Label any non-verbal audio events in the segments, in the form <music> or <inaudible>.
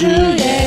주의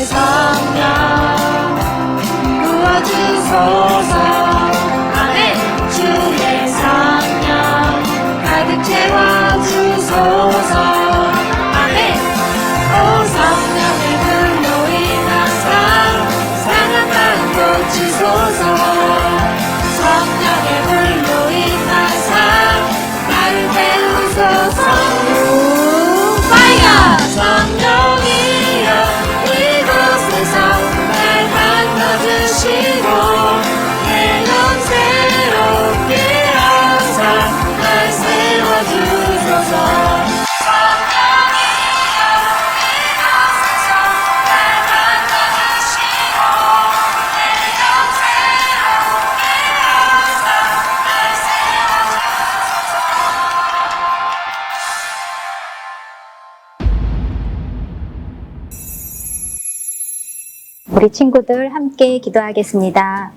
우리 친구들 함께 기도하겠습니다.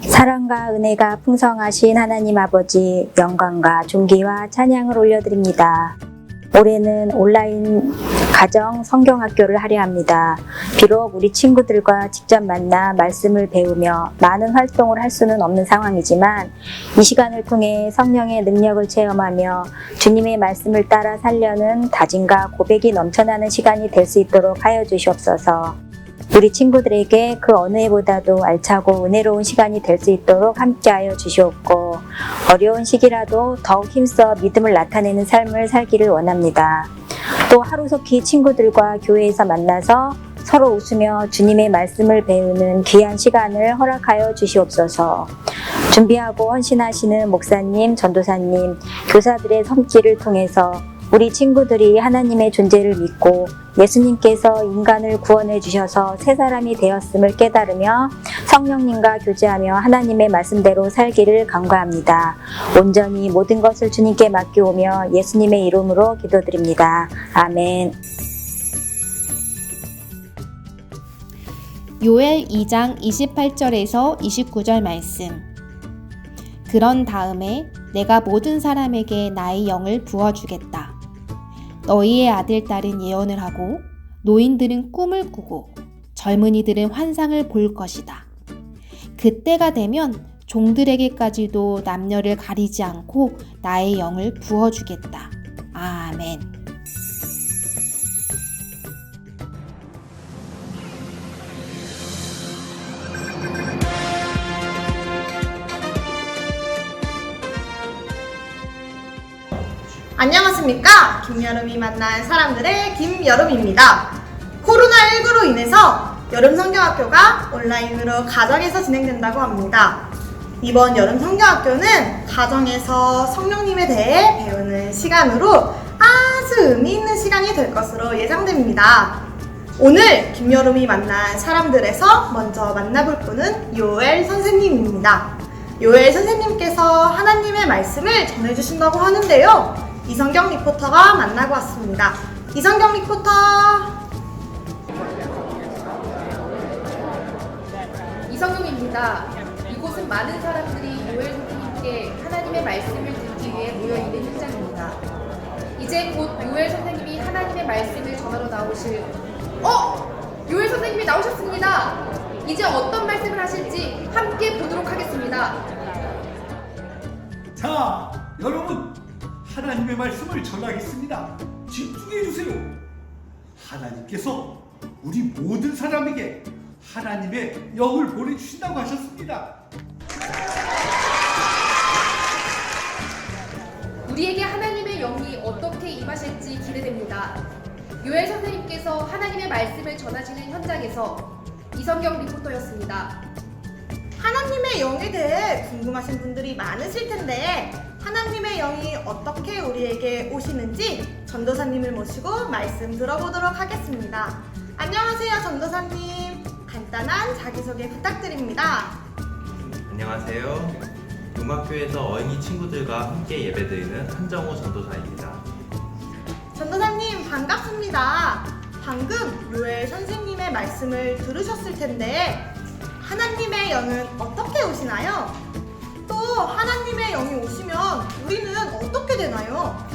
사랑과 은혜가 풍성하신 하나님 아버지 영광과 존귀와 찬양을 올려드립니다. 올해는 온라인 가정 성경학교를 하려 합니다. 비록 우리 친구들과 직접 만나 말씀을 배우며 많은 활동을 할 수는 없는 상황이지만 이 시간을 통해 성령의 능력을 체험하며 주님의 말씀을 따라 살려는 다짐과 고백이 넘쳐나는 시간이 될 수 있도록 하여 주시옵소서. 우리 친구들에게 그 어느 해보다도 알차고 은혜로운 시간이 될 수 있도록 함께하여 주시옵고 어려운 시기라도 더욱 힘써 믿음을 나타내는 삶을 살기를 원합니다. 또 하루속히 친구들과 교회에서 만나서 서로 웃으며 주님의 말씀을 배우는 귀한 시간을 허락하여 주시옵소서. 준비하고 헌신하시는 목사님, 전도사님, 교사들의 섬기를 통해서 우리 친구들이 하나님의 존재를 믿고 예수님께서 인간을 구원해 주셔서 새 사람이 되었음을 깨달으며 성령님과 교제하며 하나님의 말씀대로 살기를 간구합니다. 온전히 모든 것을 주님께 맡기오며 예수님의 이름으로 기도드립니다. 아멘. 요엘 2장 28절에서 29절 말씀. 그런 다음에 내가 모든 사람에게 나의 영을 부어주겠다. 너희의 아들, 딸은 예언을 하고, 노인들은 꿈을 꾸고, 젊은이들은 환상을 볼 것이다. 그때가 되면 종들에게까지도 남녀를 가리지 않고 나의 영을 부어주겠다. 아멘. 안녕하십니까. 김여름이 만난 사람들의 김여름입니다. 코로나19로 인해서 여름 성경학교가 온라인으로 가정에서 진행된다고 합니다. 이번 여름 성경학교는 가정에서 성령님에 대해 배우는 시간으로 아주 의미 있는 시간이 될 것으로 예상됩니다. 오늘 김여름이 만난 사람들에서 먼저 만나볼 분은 요엘 선생님입니다. 요엘 선생님께서 하나님의 말씀을 전해주신다고 하는데요. 이성경 리포터가 만나고 왔습니다. 이성경 리포터! 이성경입니다. 이곳은 많은 사람들이 요엘 선생님께 하나님의 말씀을 듣기 위해 모여 있는 현장입니다. 이제 곧 요엘 선생님이 하나님의 말씀을 전하러 나오실 어! 요엘 선생님이 나오셨습니다. 이제 어떤 말씀을 하실지 함께 보도록 하겠습니다. 자, 여러분, 하나님의 말씀을 전하겠습니다. 집중해 주세요. 하나님께서 우리 모든 사람에게 하나님의 영을 보내주신다고 하셨습니다. 우리에게 하나님의 영이 어떻게 임하실지 기대됩니다. 요엘 선생님께서 하나님의 말씀을 전하시는 현장에서 이성경 리포터였습니다. 하나님의 영에 대해 궁금하신 분들이 많으실 텐데 하나님의 영이 어떻게 우리에게 오시는지 전도사님을 모시고 말씀 들어보도록 하겠습니다. 안녕하세요, 전도사님. 간단한 자기소개 부탁드립니다. 안녕하세요. 용학교에서 어린이 친구들과 함께 예배드리는 한정호 전도사입니다. 전도사님 반갑습니다. 방금 요엘 선생님의 말씀을 들으셨을 텐데 하나님의 영은 어떻게 오시나요? 또 하나님의 영이 오시면 우리는 어떻게 되나요?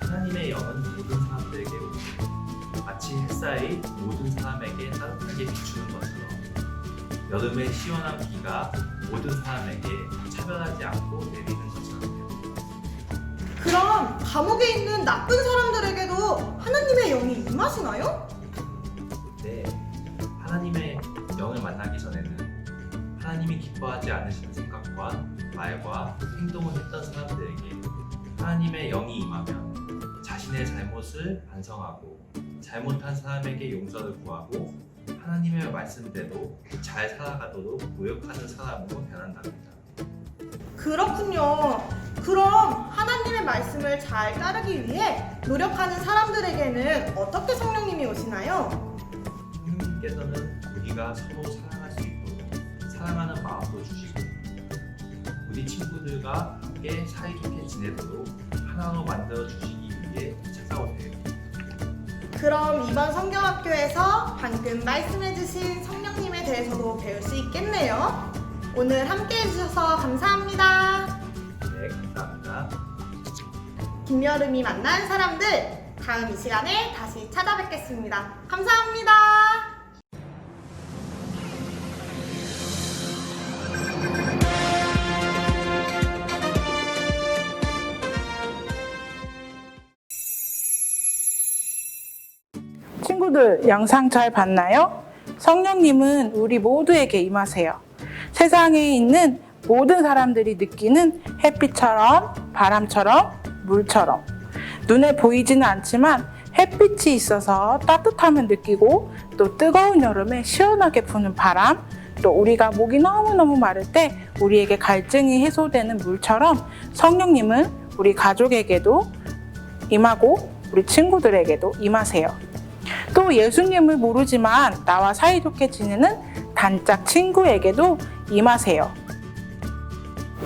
하나님의 영은 모든 사람들에게 오고 마치 햇살이 모든 사람에게 따뜻하게 비추는 것처럼 여름의 시원한 비가 모든 사람에게 차별하지 않고 내리는 것처럼요. 그럼 감옥에 있는 나쁜 사람들에게도 하나님의 영이 임하시나요? 네, 하나님의 영을 만나기 전에는 하나님이 기뻐하지 않으시는 생각과 말과 행동을 했던 사람들에게 하나님의 영이 임하면 자신의 잘못을 반성하고 잘못한 사람에게 용서를 구하고 하나님의 말씀대로 잘 살아가도록 노력하는 사람으로 변한답니다. 그렇군요. 그럼 하나님의 말씀을 잘 따르기 위해 노력하는 사람들에게는 어떻게 성령님이 오시나요? 성령님께서는 우리가 서로 있도록 사랑하는 마음도 주시고 우리 친구들과 함께 사이좋게 지내도록 하나로 만들어 주시기 위해 찾아오세요. 그럼 이번 성경학교에서 방금 말씀해주신 성령님에 대해서도 배울 수 있겠네요. 오늘 함께 해주셔서 감사합니다. 네, 감사합니다. 김여름이 만난 사람들 다음 이 시간에 다시 찾아뵙겠습니다. 감사합니다. 친구들 영상 잘 봤나요? 성령님은 우리 모두에게 임하세요. 세상에 있는 모든 사람들이 느끼는 햇빛처럼 바람처럼 물처럼 눈에 보이지는 않지만 햇빛이 있어서 따뜻함을 느끼고 또 뜨거운 여름에 시원하게 부는 바람 또 우리가 목이 너무너무 마를 때 우리에게 갈증이 해소되는 물처럼 성령님은 우리 가족에게도 임하고 우리 친구들에게도 임하세요. 또 예수님을 모르지만 나와 사이좋게 지내는 단짝 친구에게도 임하세요.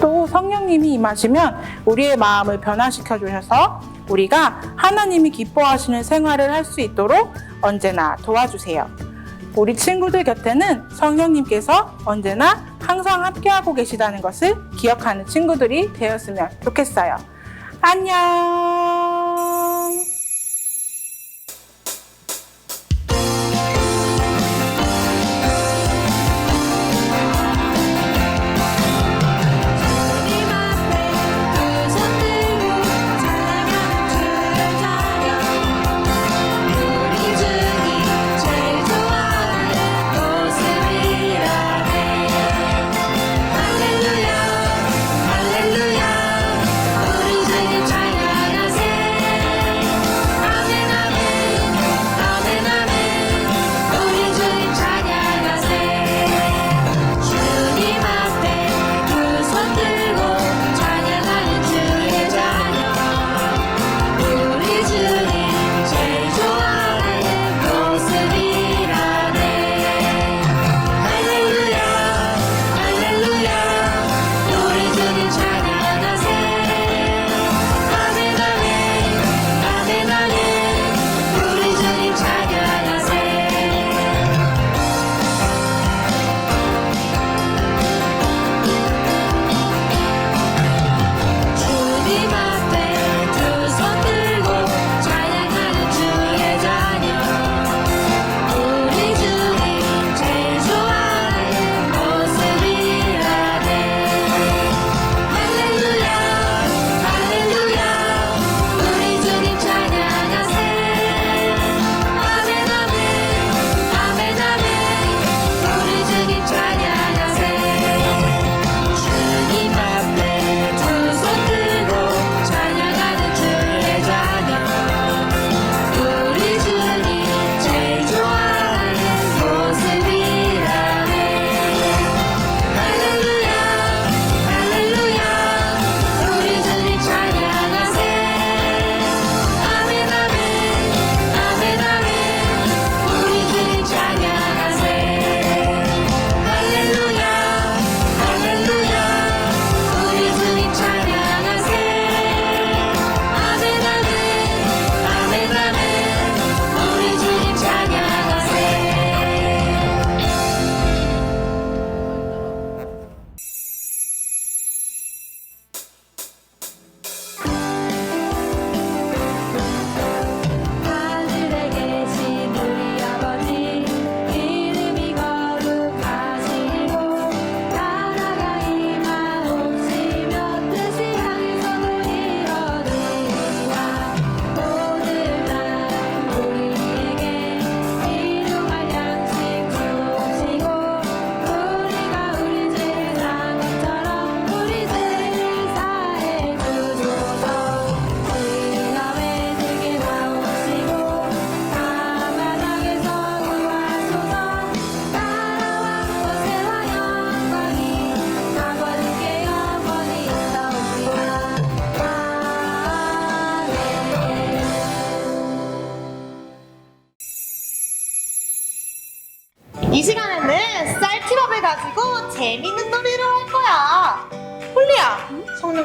또 성령님이 임하시면 우리의 마음을 변화시켜 주셔서 우리가 하나님이 기뻐하시는 생활을 할 수 있도록 언제나 도와주세요. 우리 친구들 곁에는 성령님께서 언제나 항상 함께하고 계시다는 것을 기억하는 친구들이 되었으면 좋겠어요. 안녕!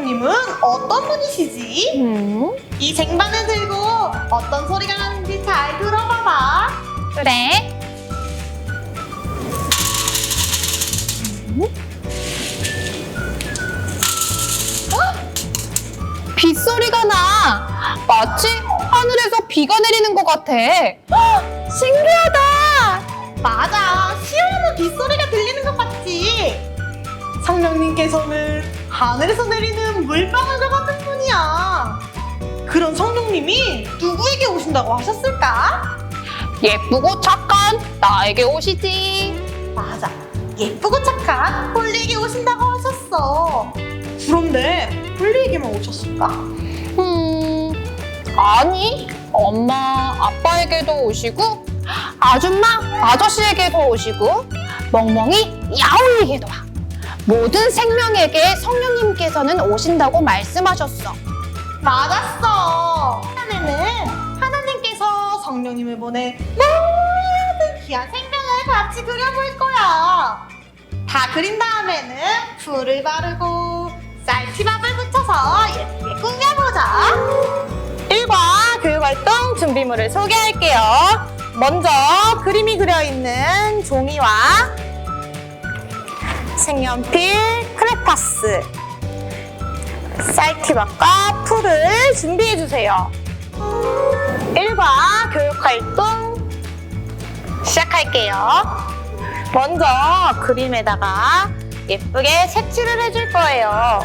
성령님은 어떤 분이시지? 음, 이 쟁반을 들고 어떤 소리가 나는지 잘 들어봐봐. 그래. 빗소리가 나. 마치 하늘에서 비가 내리는 것 같아. 신기하다. 맞아, 시원한 빗소리가 들리는 것 같지? 성령님께서는 하늘에서 내리는 물방울과 같은 분이야. 그런 성령님이 누구에게 오신다고 하셨을까? 예쁘고 착한 나에게 오시지. 맞아, 예쁘고 착한 홀리에게 오신다고 하셨어. 그런데 홀리에게만 오셨을까? 음, 아니, 엄마, 아빠에게도 오시고, 아줌마, 아저씨에게도 오시고, 멍멍이, 야옹이에게도 와. 모든 생명에게 성령님께서는 오신다고 말씀하셨어. 맞았어. 하나는 하나님께서 성령님을 보내 모든 귀한 생명을 같이 그려볼 거야. 다 그린 다음에는 풀을 바르고 쌀티밥을 붙여서 예쁘게 꾸며보자. 1과 교육활동 준비물을 소개할게요. 먼저 그림이 그려있는 종이와 색연필, 크레파스, 쌀티밥과 풀을 준비해주세요. 1과 교육활동 시작할게요. 먼저 그림에다가 예쁘게 색칠을 해줄 거예요.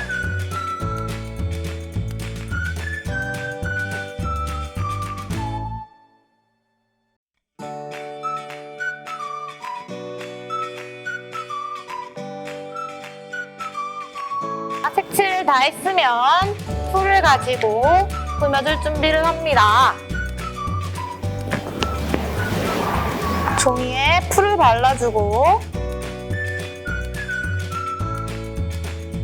다 했으면 풀을 가지고 꾸며줄 준비를 합니다. 종이에 풀을 발라주고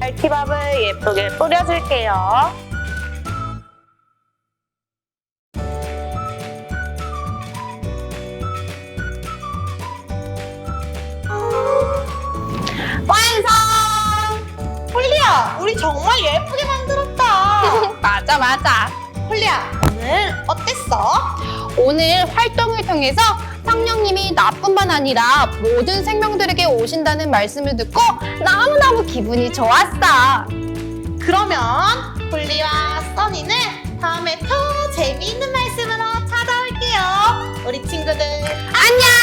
알티밥을 예쁘게 뿌려줄게요. 완성! 홀리야, 우리 정말 예쁘게 만들었다. <laughs> 맞아, 맞아. 홀리야, 오늘 어땠어? 오늘 활동을 통해서 성령님이 나뿐만 아니라 모든 생명들에게 오신다는 말씀을 듣고 너무너무 기분이 좋았어. 그러면 홀리와 써니는 다음에 더 재미있는 말씀으로 찾아올게요. 우리 친구들 안녕!